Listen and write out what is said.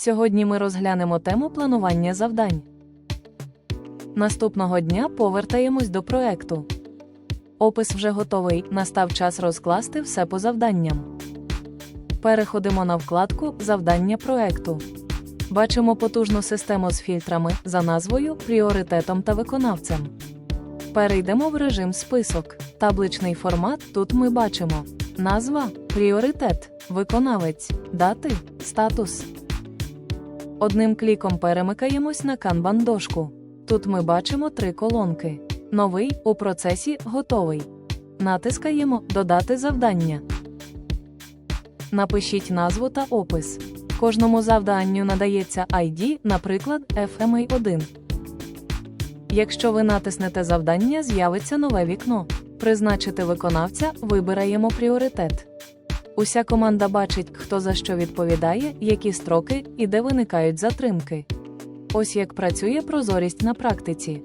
Сьогодні ми розглянемо тему планування завдань. Наступного дня повертаємось до проекту. Опис вже готовий, настав час розкласти все по завданням. Переходимо на вкладку Завдання проекту. Бачимо потужну систему з фільтрами за назвою, пріоритетом та виконавцем. Перейдемо в режим список. Табличний формат тут ми бачимо назва, пріоритет, виконавець, дати, статус. Одним кліком перемикаємось на Kanban дошку. Тут ми бачимо три колонки. Новий у процесі готовий. Натискаємо Додати завдання. Напишіть назву та опис. Кожному завданню надається ID, наприклад, FMA1. Якщо ви натиснете завдання, з'явиться нове вікно. Призначити виконавця вибираємо пріоритет. Уся команда бачить, хто за що відповідає, які строки і де виникають затримки. Ось як працює прозорість на практиці.